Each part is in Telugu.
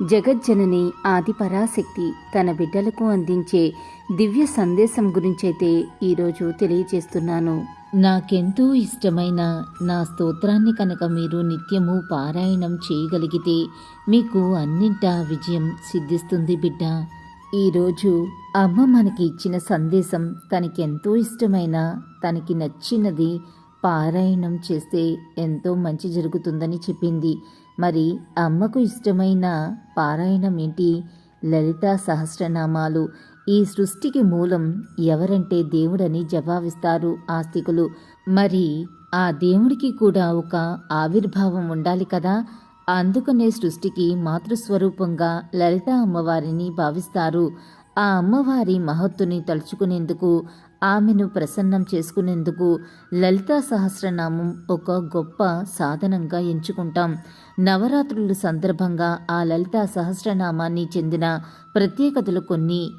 జగజ్జనని ఆదిపరాశక్తి తన బిడ్డలకు అందించే దివ్య సందేశం గురించైతే ఈరోజు తెలియజేస్తున్నాను. నాకెంతో ఇష్టమైన నా స్తోత్రాన్ని కనుక మీరు నిత్యము పారాయణం చేయగలిగితే మీకు అన్నింటా విజయం సిద్ధిస్తుంది బిడ్డ. ఈరోజు అమ్మ మనకి ఇచ్చిన సందేశం తనకెంతో ఇష్టమైన తనకి నచ్చినది పారాయణం చేస్తే ఎంతో మంచి జరుగుతుందని చెప్పింది. మరి అమ్మకు ఇష్టమైన పారాయణం ఏంటి? లలితా సహస్రనామాలు. ఈ సృష్టికి మూలం ఎవరంటే దేవుడని జవాబిస్తారు ఆస్తికులు. మరి ఆ దేవుడికి కూడా ఒక ఆవిర్భావం ఉండాలి కదా? అందుకనే సృష్టికి మాతృస్వరూపంగా లలిత అమ్మవారిని భావిస్తారు. ఆ అమ్మవారి మహత్తుని తలుచుకునేందుకు ఆమెను ప్రసన్నం చేసుకునేందుకు లలితా సహస్రనామం ఒక గొప్ప సాధనంగా ఎంచుకుంటాం. నవరాత్రుల సందర్భంగా ఆ లలితా సహస్రనామాన్ని చెందిన ప్రత్యేకతలు కొన్ని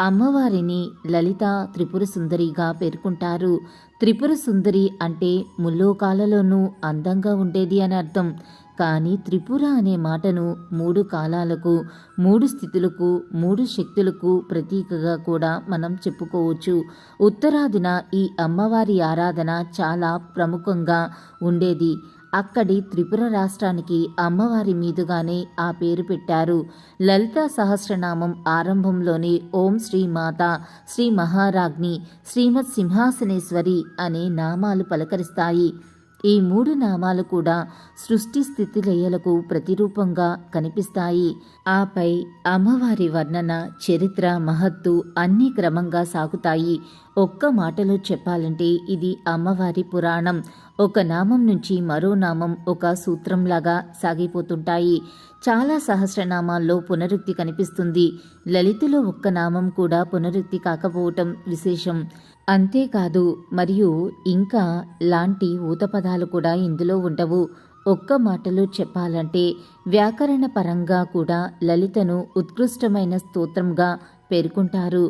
అమ్మవారిని లలిత త్రిపుర సుందరిగా పేర్కొంటారు. త్రిపుర సుందరి అంటే ముల్లోకాలలోనూ అందంగా ఉండేది అని అర్థం. కానీ త్రిపుర అనే మాటను మూడు కాలాలకు మూడు స్థితులకు మూడు శక్తులకు ప్రతీకగా కూడా మనం చెప్పుకోవచ్చు. ఉత్తరాదిన ఈ అమ్మవారి ఆరాధన చాలా ప్రముఖంగా ఉండేది. అక్కడి త్రిపుర రాష్ట్రానికి అమ్మవారి మీదుగానే ఆ పేరు పెట్టారు. లలిత సహస్రనామం ఆరంభంలోనే ఓం శ్రీ మాత శ్రీ మహారాజ్ని శ్రీమత్ సింహాసనేశ్వరి అనే నామాలు పలకరిస్తాయి. ఈ మూడు నామాలు కూడా సృష్టి స్థితి లయలకు ప్రతిరూపంగా కనిపిస్తాయి. ఆపై అమ్మవారి వర్ణన చరిత్ర మహత్తు అన్నీ క్రమంగా సాగుతాయి. ఒక్క మాటలో చెప్పాలంటే ఇది అమ్మవారి పురాణం. ఒక నామం నుంచి మరో నామం ఒక సూత్రంలాగా సాగిపోతుంటాయి. చాలా సహస్రనామాల్లో పునరుక్తి కనిపిస్తుంది. లలితలో ఒక్క నామం కూడా పునరుక్తి కాకపోవటం విశేషం. అంతేకాదు మరియు ఇంకా లాంటి ఊతపదాలు కూడా ఇందులో ఉండవు. ఒక్క మాటలో చెప్పాలంటే వ్యాకరణ పరంగా కూడా లలితను ఉత్కృష్టమైన స్తోత్రంగా పేర్కొంటారు.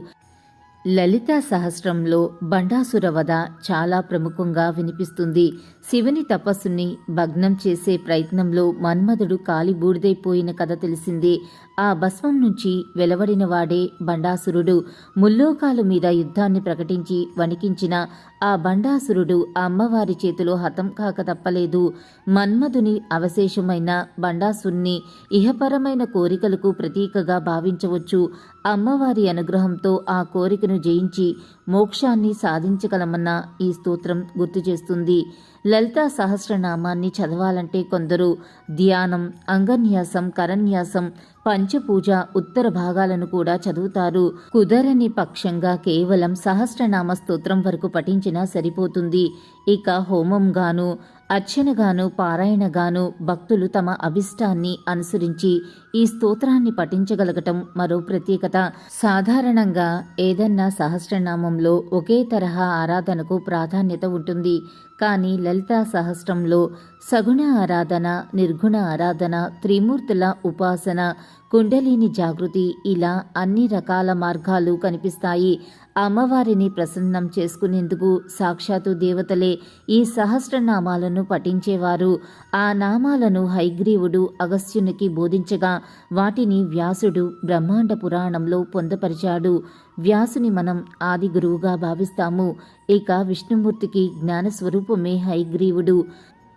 లలితా సహస్రంలో బండాసుర వధ చాలా ప్రముఖంగా వినిపిస్తుంది. శివుని తపస్సుని భగ్నం చేసే ప్రయత్నంలో మన్మధుడు కాలిబూడిదైపోయిన కథ తెలిసిందే. ఆ భస్మం నుంచి వెలవడినవాడే బండాసురుడు. ముల్లోకాలు మీద యుద్ధాన్ని ప్రకటించి వణికించిన ఆ బండాసురుడు ఆ అమ్మవారి చేతిలో హతం కాక తప్పలేదు. మన్మధుని అవశేషమైన బండాసుని ఇహపరమైన కోరికలకు ప్రతీకగా భావించవచ్చు. అమ్మవారి అనుగ్రహంతో ఆ కోరికను జయించి మోక్షాన్ని సాధించగలమన్న ఈ స్తోత్రం గుర్తు చేస్తుంది. లలితా సహస్రనామాన్ని చదవాలంటే కొందరు ధ్యానం అంగన్యాసం కరన్యాసం పంచపూజ ఉత్తర భాగాలను కూడా చదువుతారు. కుదరని పక్షంగా కేవలం సహస్రనామ స్తోత్రం వరకు పఠించినా సరిపోతుంది. ఇక హోమంగాను అర్చనగాను పారాయణగాను భక్తులు తమ అభిష్టాన్ని అనుసరించి ఈ స్తోత్రాన్ని పఠించగలగటం మరో ప్రత్యేకత. సాధారణంగా ఏదన్నా సహస్రనామంలో ఒకే తరహా ఆరాధనకు ప్రాధాన్యత ఉంటుంది. కానీ లలితా సహస్రంలో సగుణ ఆరాధన నిర్గుణ ఆరాధన త్రిమూర్తుల ఉపాసన కుండలిని జాగృతి ఇలా అన్ని రకాల మార్గాలు కనిపిస్తాయి. అమ్మవారిని ప్రసన్నం చేసుకునేందుకు సాక్షాత్తు దేవతలే ఈ సహస్రనామాలను పఠించేవారు. ఆ నామాలను హైగ్రీవుడు అగస్త్యునికి బోధించగా వాటిని వ్యాసుడు బ్రహ్మాండ పురాణంలో పొందపరిచాడు. వ్యాసుని మనం ఆది గురువుగా భావిస్తాము. ఇక విష్ణుమూర్తికి జ్ఞానస్వరూపమే హైగ్రీవుడు.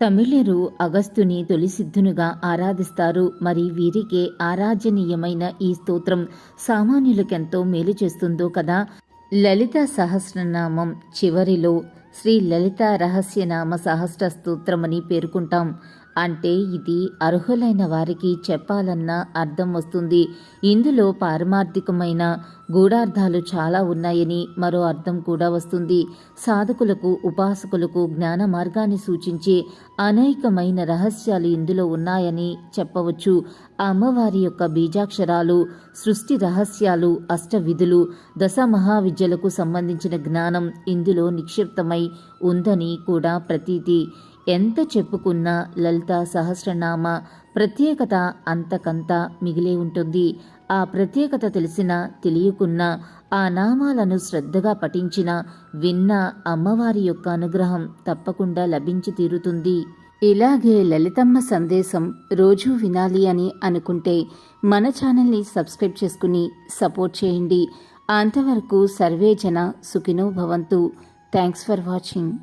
తమిళరు అగస్తుని తొలిసిద్ధునుగా ఆరాధిస్తారు. మరి వీరికే ఆరాధనీయమైన ఈ స్తోత్రం సామాన్యులకెంతో మేలు చేస్తుందో కదా? లలిత సహస్రనామం చివరిలో శ్రీ లలిత రహస్యనామ సహస్ర స్తోత్రమని పేర్కొంటాం. అంటే ఇది అర్హులైన వారికి చెప్పాలన్న అర్థం వస్తుంది. ఇందులో పారమార్థికమైన గూఢార్థాలు చాలా ఉన్నాయని మరో అర్థం కూడా వస్తుంది. సాధకులకు ఉపాసకులకు జ్ఞాన మార్గాన్ని సూచించే అనేకమైన రహస్యాలు ఇందులో ఉన్నాయని చెప్పవచ్చు. అమ్మవారి యొక్క బీజాక్షరాలు సృష్టి రహస్యాలు అష్టవిధులు దశ మహావిద్యలకు సంబంధించిన జ్ఞానం ఇందులో నిక్షిప్తమై ఉందని కూడా ప్రతీతి. ఎంత చెప్పుకున్నా లలిత సహస్రనామ ప్రత్యేకత అంతకంత మిగిలే ఉంటుంది. ఆ ప్రత్యేకత తెలిసినా తెలియకున్నా ఆ నామాలను శ్రద్ధగా పఠించిన విన్న అమ్మవారి యొక్క అనుగ్రహం తప్పకుండా లభించి తీరుతుంది. ఇలాగే లలితమ్మ సందేశం రోజూ వినాలి అని అనుకుంటే మన ఛానల్ని సబ్స్క్రైబ్ చేసుకుని సపోర్ట్ చేయండి. అంతవరకు సర్వే జన సుఖినో భవంతు. Thanks for watching.